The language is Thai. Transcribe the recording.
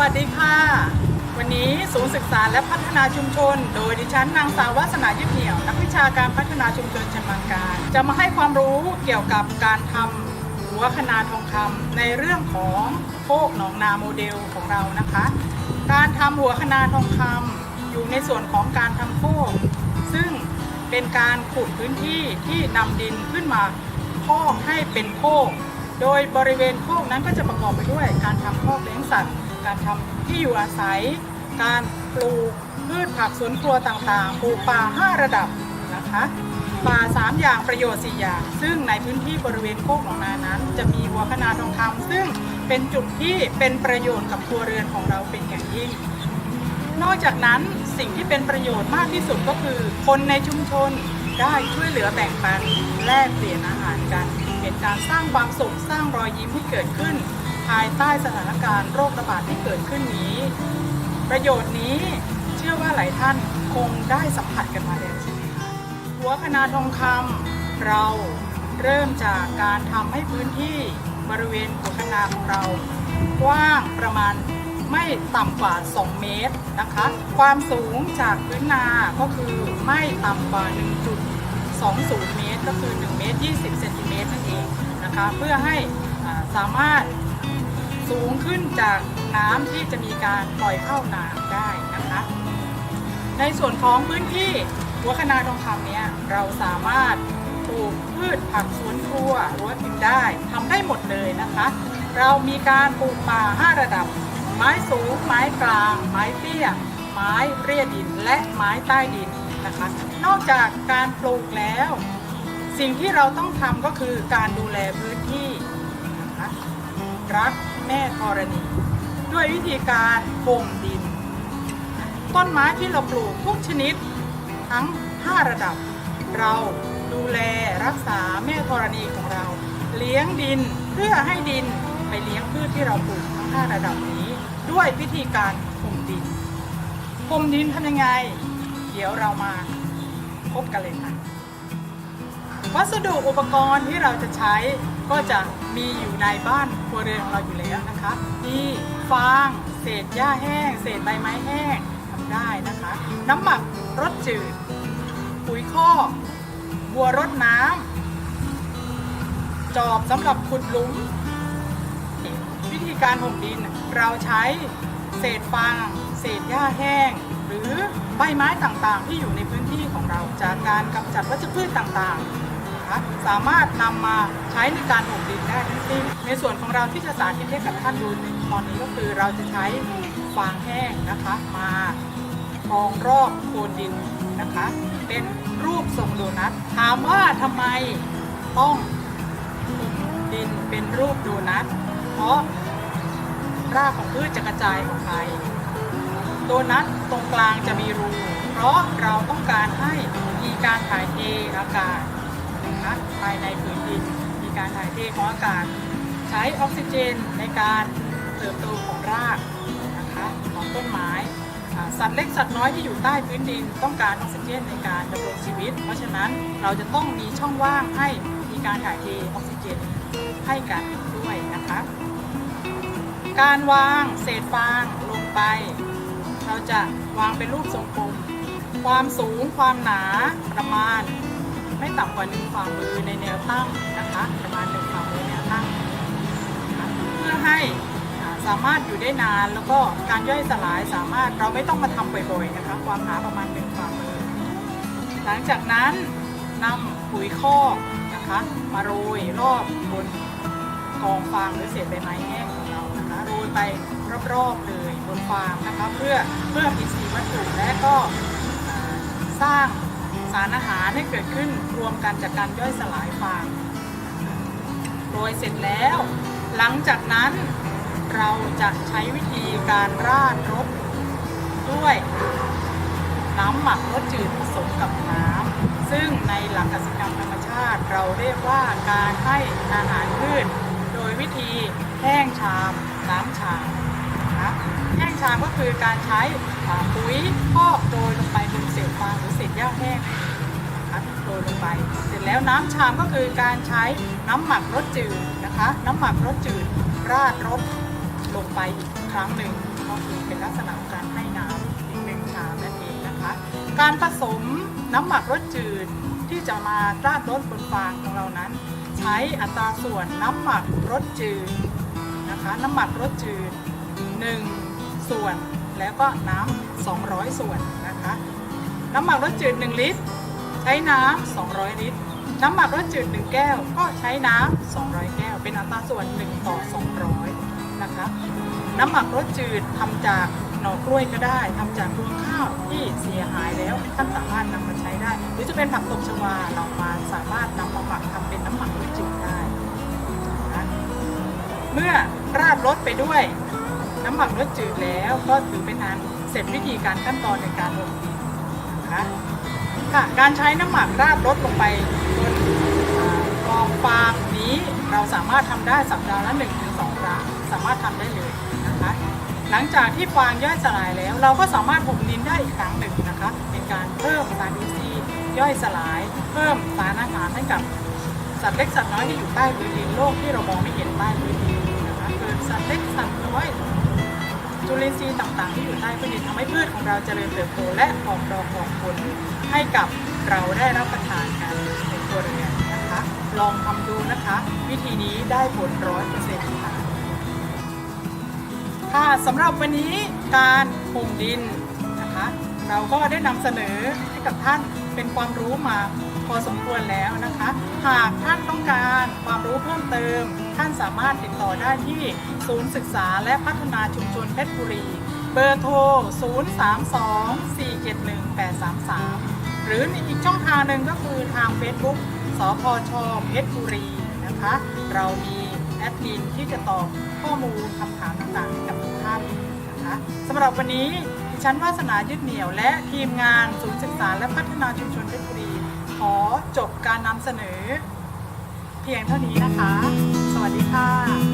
วัสดีค่ะ วันนี้ศูนย์ศึกษาและพัฒนาชุมชน โดยดิฉันนางสาววัฒนายึดเหนี่ยว นักวิชาการพัฒนาชุมชนชำนาญการ จะมาให้ความรู้เกี่ยวกับการทำหัวคนาทองคำในเรื่องของโคกหนองนาโมเดลของเรานะคะ การทำหัวคนาทองคำอยู่ในส่วนของการทำโคกซึ่งเป็นการขุดพื้นที่ที่นำดินขึ้นมาพอกให้เป็นโคก โดยบริเวณโคกนั้นก็จะประกอบไปด้วย การทำคอกเลี้ยงสัตว์ การทำที่อยู่อาศัย การปลูกพืชผักสวนครัวต่างๆ ปลูกป่า 5 ระดับนะคะป่า 3 อย่างประโยชน์ 4 อย่าง ซึ่งในพื้นที่บริเวณโคกหนองนานั้น จะมีหัวคนาทองคำซึ่งเป็นจุดที่เป็นประโยชน์กับครัวเรือนของเราเป็นอย่างยิ่ง นอกจากนั้นสิ่งที่เป็นประโยชน์มากที่สุดก็คือ คนในชุมชนได้ช่วยเหลือแบ่งปันแลกเปลี่ยนอาหารกัน เป็นการสร้างความสุขสร้างรอยยิ้มให้เกิดขึ้น ภายใต้สถานการณ์โรคระบาดที่เกิดขึ้นนี้ ประโยชน์นี้เชื่อว่าหลายท่านคงได้สัมผัสกันมาแล้วใช่ไหมคะหัวคนาทองคำเราเริ่มจากการทำให้พื้นที่บริเวณหัวคนาของเรากว้างประมาณไม่ต่ำกว่า 2 เมตรนะคะ ความสูงจากพื้นนาก็คือไม่ต่ำกว่า 1.20 เมตร ก็คือ 1 เมตร 20 เซนติเมตรนั่นเอง นะคะเพื่อให้สามารถสูงขึ้นจากน้ำที่จะมีการปล่อยเข้านาได้นะคะ ในส่วนของพื้นที่หัวคนาทองคำเนี้ยเราสามารถปลูกพืชผักสวนครัวรั้วกินได้ทำได้หมดเลยนะคะ เรามีการปลูกป่า 5 ระดับ ไม้สูง ไม้กลาง ไม้เตี้ย ไม้เรียดินและไม้ใต้ดินนะคะ นอกจากการปลูกแล้ว สิ่งที่เราต้องทำก็คือการดูแลพื้นที่นะรักแม่ธรณี ด้วยวิธีการบ่มดิน ต้นไม้ที่เราปลูกทุกชนิด ทั้ง 5 ระดับ เราดูแลรักษาแม่ธรณีของเรา เลี้ยงดินเพื่อให้ดินไปเลี้ยงพืชที่เราปลูกทั้ง 5 ระดับนี้ ด้วยวิธีการห่มดินห่มดินทำยังไง เดี๋ยวเรามาพบกันเลยค่ะ วัสดุอุปกรณ์ที่เราจะใช้ก็จะมีอยู่ในบ้านครัวเรือนของเราอยู่แล้วนะคะมีฟางเศษหญ้าแห้ง เศษใบไม้แห้งทำได้นะคะ น้ำหมักรสจืด ปุ๋ยคอกบัวรดน้ำจอบสำหรับขุดหลุม วิธีการห่มดินเราใช้เศษฟาง เศษหญ้าแห้ง หรือใบไม้ต่างๆ ที่อยู่ในพื้นที่ของเราจากการกำจัดวัชพืชต่างๆ สามารถนำมาใช้ในการห่มดินได้ทั้งสิ้นในส่วนของเราที่จะสาธิตให้กับท่านดูในตอนนี้ก็คือเราจะใช้ฟางแห้งนะคะมากองรอบโคนดินนะคะ เป็นรูปทรงโดนัทถามว่าทำไมต้องห่มดินเป็นรูปโดนัทเพราะรากของพืชจะกระจายออกไปโดนัทตรงกลางจะมีรู เพราะเราต้องการให้มีการถ่ายเทอากาศ นะภายในผืนดิน มีการถ่ายเทของอากาศ ใช้ออกซิเจนในการเติบโตของรากนะคะของต้นไม้สัตว์เล็กสัตว์น้อยที่อยู่ใต้พื้นดินต้องการออกซิเจนในการดำรงชีวิต เพราะฉะนั้นเราจะต้องมีช่องว่างให้มีการถ่ายเทออกซิเจนให้กันด้วยนะคะ การวางเศษฟางลงไป เราจะวางเป็นรูปทรงกลมความสูงความหนาประมาณ ไม่ต่ำกว่าหนึ่งฝ่ามือในแนวตั้งนะคะประมาณหนึ่งฝ่ามือแนวตั้ง เพื่อให้สามารถอยู่ได้นานแล้วก็การย่อยสลายสามารถเราไม่ต้องมาทำบ่อยๆนะคะความหนาประมาณหนึ่งฝ่ามือ หลังจากนั้นนำปุ๋ยคอกนะคะมาโรยรอบบนกองฟางหรือเศษใบไม้แห้งของเรานะคะโรยไปรอบๆเลยบนฟางนะคะเพื่อเพื่ออินทรีย์วัตถุและก็สร้าง สารอาหารให้เกิดขึ้นรวมกันจากการย่อยสลายฟางโรยเสร็จแล้ว หลังจากนั้นเราจะใช้วิธีการราดรสด้วยน้ำหมักรสจืดผสมกับน้ำซึ่งในหลักกสิกรรมธรรมชาติเราเรียกว่าการให้อาหารพืช โดยวิธีแห้งชาม น้ำชาม ชามก็คือการใช้ปุ๋ยพอกโรยลงไปบนเศษฟางหรือเศษหญ้าแห้งนะคะโรยลงไป เสร็จแล้วน้ำชามก็คือการใช้น้ำหมักรสจืดนะคะ น้ำหมักรสจืดราดรสลงไปอีกครั้งหนึ่งก็คือเป็นลักษณะของการให้น้ำอีกหนึ่งชามนั่นเองนะคะ การผสมน้ำหมักรสจืดที่จะมาราดรสบนฟางของเรานั้น ใช้อัตราส่วนน้ำหมักรสจืดนะคะ น้ำหมักรสจืด1 ส่วน แล้วก็น้ำ200 ส่วนนะคะ น้ำหมักรสจืด 1 ลิตร ใช้น้ำ200 ลิตร น้ำหมักรสจืด 1 แก้ว ก็ใช้น้ำ200 แก้ว เป็นอัตราส่วน 1 ต่อ 200 นะคะ น้ำหมักรสจืดทำจากหน่อกล้วยก็ได้ทำจากรวงข้าวที่เสียหายแล้วท่านสามารถนำมาใช้ได้ หรือจะเป็นผักตบชวาเรามาสามารถนำมาหมักทำเป็นน้ำหมักรสจืดได้นะเมื่อราดรสไปด้วย น้ำหมักรสจืดแล้วก็ถือเป็นอันเสร็จวิธีการขั้นตอนในการลงดินนะคะค่ะการใช้น้ำหมักราดรสลงไปบนกองฟางนี้เราสามารถทำได้สัปดาห์ละ1-2ครั้งสามารถทำได้เลยนะคะหลังจากที่ฟางย่อยสลายแล้ว เราก็สามารถบ่มดินได้อีกครั้งหนึ่งนะคะเป็นการเพิ่มสารอินทรีย์ย่อยสลาย เพิ่มสารอาหารให้กับสัตว์เล็กสัตว์น้อยที่อยู่ใต้พื้นดินโลกที่เรามองไม่เห็นใต้พื้นดิน นทรีย์ต่างๆ ที่อยู่ใต้พื้นดินทำให้พืชของเราเจริญเติบโตและออกดอกออกผลให้กับเราได้รับประทานกันในครัวเรือนนะคะ ลองทำดูนะคะ วิธีนี้ได้ผลร้อยเปอร์เซ็นต์ค่ะค่ะสำหรับวันนี้การห่มดินนะคะ เราก็ได้นำเสนอให้กับท่านเป็นความรู้มาพอสมควรแล้วนะคะ หากท่านต้องการความรู้เพิ่มเติม ท่านสามารถติดต่อได้ที่ศูนย์ศึกษาและพัฒนาชุมชนเพชรบุรี เบอร์โทร 032-471-833 หรืออีกช่องทางหนึ่งก็คือทาง Facebook สพชเพชรบุรีนะคะ เรามีแอดมินที่จะตอบข้อมูลคำถามต่างๆให้กับทุกท่านนะคะสำหรับวันนี้ดิฉันวาสนายึดเหนี่ยว และทีมงานศูนย์ศึกษาและพัฒนาชุมชนเพชรบุรี ขอจบการนำเสนอ เพียงเท่านี้นะคะ วัสดีค่ะ